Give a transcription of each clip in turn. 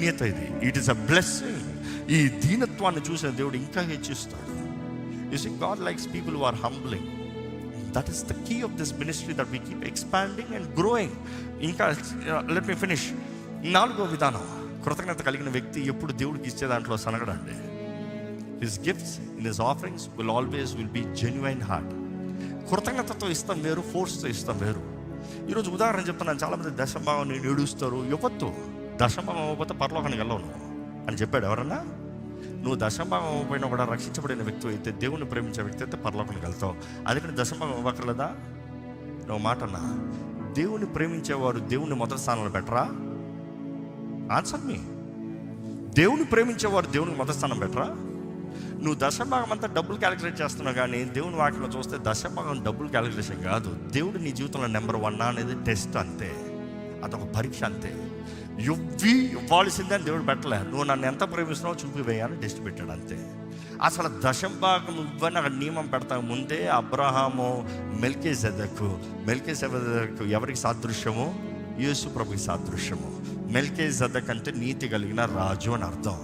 ధన్యత ఇది. It is a blessing ఈ దీనత్వాన్ని చూసిన దేవుడు ఇంకా హెచ్చిస్తాడు. You see God likes people are humbling that is the key of this ministry that we keep expanding and growing ఇంకా let me finish నాలుగో విధానం. కృతజ్ఞత కలిగిన వ్యక్తి ఎప్పుడు దేవుడికి ఇచ్చే దాంట్లో సనగడండి. His gifts in his offerings will always will be genuine heart కృతజ్ఞతతో ఇస్తాం వేరు ఫోర్స్తో ఇస్తాం వేరు. ఈరోజు ఉదాహరణ చెప్తున్నాను. చాలామంది దశభావం నేను ఏడుస్తారు. ఇవ్వద్దు దశభావం అవ్వకపోతే పరలోకానికి వెళ్ళవు నువ్వు అని చెప్పాడు ఎవరన్నా? నువ్వు దశభావం అవ్వకపోయినా కూడా రక్షించబడిన వ్యక్తి అయితే దేవుని ప్రేమించే వ్యక్తి అయితే పరలోకానికి వెళ్తావు. అందుకని దశభావం ఇవ్వకర్లేదా నువ్వు మాట అన్నా దేవుని ప్రేమించేవారు దేవుని మొదటి స్థానంలో పెట్టరా? ఆన్సర్ మీ దేవుని ప్రేమించేవారు దేవునికి మొదటి స్థానం పెట్టరా? నువ్వు దశభాగం అంతా డబ్బులు క్యాలిక్యులేట్ చేస్తున్నావు కానీ దేవుని వాటిలో చూస్తే దశభాగం డబ్బులు క్యాలిక్యులేషన్ కాదు. దేవుడు నీ జీవితంలో నెంబర్ వన్ అనేది టెస్ట్ అంతే. అదొక పరీక్ష అంతే. ఇవ్వి ఇవ్వాల్సిందే అని దేవుడు పెట్టలే నువ్వు నన్ను ఎంత ప్రేమిస్తున్నావు చూపివేయాలని టెస్ట్ పెట్టాడు అంతే. అసలు దశభాగం ఇవ్వని అక్కడ నియమం పెడతా ముందే అబ్రహాము మెల్కే సెదకు మెల్కే సెదకు ఎవరికి సాదృశ్యము? యేసు ప్రభుకి సాదృశ్యము. మెల్కే జదక్ అంటే నీతి కలిగిన రాజు అని అర్థం.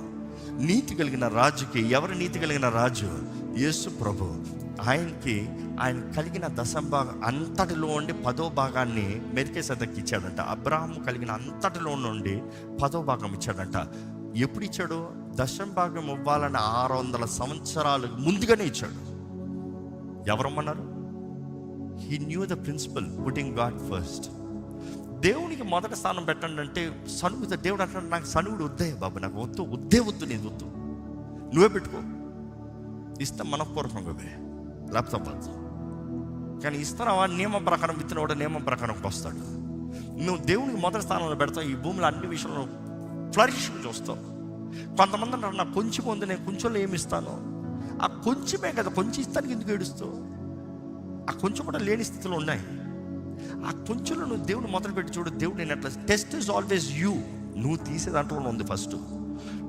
నీతి కలిగిన రాజుకి ఎవరు నీతి కలిగిన రాజు? యేసు ప్రభు. ఆయనకి ఆయన కలిగిన దశభాగం అంతటిలో ఉండి పదో భాగాన్ని మెరికే సదక్కి ఇచ్చాడంట. అబ్రాహం కలిగిన అంతటిలో నుండి పదో భాగం ఇచ్చాడంట. ఎప్పుడు ఇచ్చాడు? దశం భాగం ఇవ్వాలని ఆరు వందల సంవత్సరాలు ముందుగానే ఇచ్చాడు. ఎవరమ్మన్నారు? He knew the principle putting God first దేవునికి మొదటి స్థానం పెట్టండి అంటే సనుగుత దేవుడు అంటాడు నాకు సనుగుడు వద్దే బాబు నాకు వద్దు వద్దే వద్దు నేను వద్దు. నువ్వే పెట్టుకో. ఇస్తా మనపూర్వకంగా లేకపోతే అవ్వద్దు కానీ ఇస్తున్నావా నియమం ప్రకారం విత్తనవాడు నియమం ప్రకారంకి వస్తాడు. నువ్వు దేవునికి మొదటి స్థానంలో పెడతావు ఈ భూమిలో అన్ని విషయంలో ఫ్లరిషింగ్ చూస్తావు. కొంతమంది అంటారు నాకు కొంచెం ఉంది నేను కొంచెంలో ఏమి ఇస్తాను? ఆ కొంచెమే కదా కొంచెం ఇస్తానికి ఎందుకు ఏడుస్తావు? ఆ కొంచెం కూడా లేని స్థితిలో ఉన్నాయి. ఆ కొంచెంలో నువ్వు దేవుని మొదలు పెట్టి చూడు దేవుడు నేను అట్లా టెస్ట్ ఇస్ ఆల్వేస్ యూ నువ్వు తీసే దాంట్లో ఉంది ఫస్ట్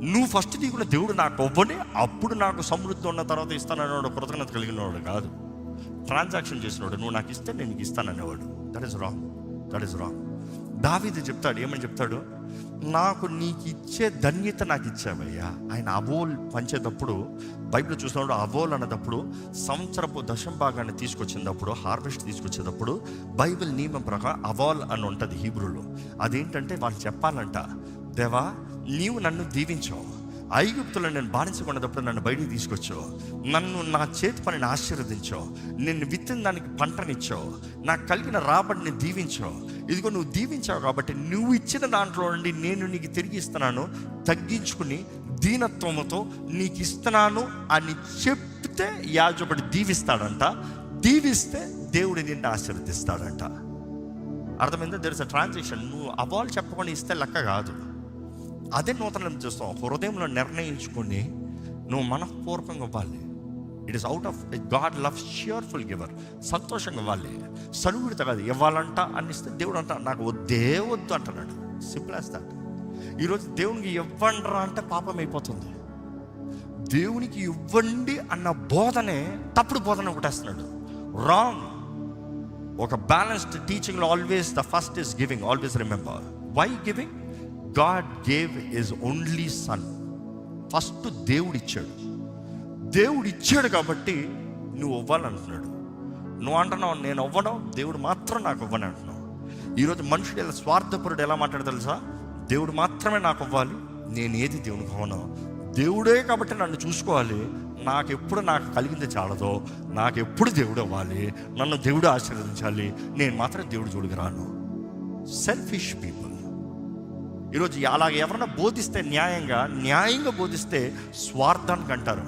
నువ్వు ఫస్ట్ తీసుకున్న దేవుడు నాకు ఇవ్వని అప్పుడు నాకు సమృద్ధి ఉన్న తర్వాత ఇస్తాననేవాడు కృతజ్ఞత కలిగిన వాడు కాదు. ట్రాన్సాక్షన్ చేసినవాడు నువ్వు నాకు ఇస్తే నేను నీకు ఇస్తాననేవాడు. That is wrong that is wrong దావీది చెప్తాడు ఏమని చెప్తాడు? నాకు నీకు ఇచ్చే ధన్యత నాకు ఇచ్చావయ్యా. ఆయన అవోల్ పంచేటప్పుడు బైబిల్ చూసినప్పుడు అవోల్ అన్నదప్పుడు సంవత్సరపు దశం భాగాన్ని తీసుకొచ్చినప్పుడు హార్వెస్ట్ తీసుకొచ్చేటప్పుడు బైబిల్ నియమం ప్రకారం అవోల్ అని ఉంటుంది హీబ్రూలో. అదేంటంటే వాళ్ళు చెప్పాలంట దేవా నీవు నన్ను దీవించావు ఐగుప్తులను నేను బానిసకున్నప్పుడు నన్ను బయటికి తీసుకొచ్చావు నన్ను నా చేతి పనిని ఆశీర్వదించావు నిన్ను విత్తిన దానికి పంటనిచ్చావు నాకు కలిగిన రాబడిని దీవించావు ఇదిగో నువ్వు దీవించావు కాబట్టి నువ్వు ఇచ్చిన దాంట్లో నుండి నేను నీకు తిరిగి ఇస్తున్నాను. తగ్గించుకుని దీనత్వముతో నీకు ఇస్తున్నాను అని చెప్తే యాజకుడు దీవిస్తాడంట. దీవిస్తే దేవుడి నిన్ను ఆశీర్వదిస్తాడంట. అర్థమైందో? దర్ ఇస్ అ ట్రాన్సాక్షన్ నువ్వు అవాల్ చెప్పకుండా ఇస్తే లెక్క కాదు. అదే నూతనం చూస్తాం. హృదయంలో నిర్ణయించుకొని నువ్వు మనఃపూర్వకంగా ఇవ్వాలి. It is out of God love cheerful giver సంతోషంగా ఇవ్వాలి. సనుగుడిత కాదు. ఇవ్వాలంట అని ఇస్తే దేవుడు అంట నాకు వద్దే వద్దు అంటున్నాడు. సింపుల్ యాజ్ ఈరోజు దేవునికి ఇవ్వండిరా అంటే పాపం అయిపోతుంది. దేవునికి ఇవ్వండి అన్న బోధనే తప్పుడు బోధన కొట్టేస్తున్నాడు. రాంగ్ ఒక balanced టీచింగ్లో always the first is giving always remember why giving God gave his only son first దేవుడు ఇచ్చాడు దేవుడు ఇచ్చాడు కాబట్టి నువ్వు ఇవ్వాలంటున్నాడు నువ్వు అంటున్నావు నేను అవ్వడం దేవుడు మాత్రం నాకు ఇవ్వని అంటున్నావు. ఈరోజు మనుషుడు ఎలా స్వార్థపరుడు ఎలా మాట్లాడు తెలుసా? దేవుడు మాత్రమే నాకు ఇవ్వాలి నేను ఏది దేవునికి ఇవ్వను దేవుడే కాబట్టి నన్ను చూసుకోవాలి నాకు ఎప్పుడు నాకు కలిగింది చాలదో నాకు ఎప్పుడు దేవుడు అవ్వాలి నన్ను దేవుడు ఆశీర్వదించాలి నేను మాత్రం దేవుడు చూడగరాను రాను. సెల్ఫిష్ పీపుల్ ఈరోజు అలాగ ఎవరైనా బోధిస్తే న్యాయంగా న్యాయంగా బోధిస్తే స్వార్థానికి అంటారు.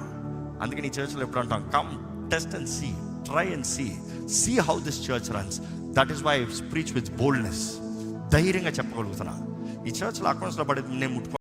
అందుకే ఈ చర్చ్లో ఎప్పుడు అంటాం come taste and see try and see see how this church runs that is why speech with boldness ధైర్యంగా చెప్పగలుగుతున్నా. ఈ చర్చ్లో అకౌంట్స్లో పడి నేను ముట్టుకో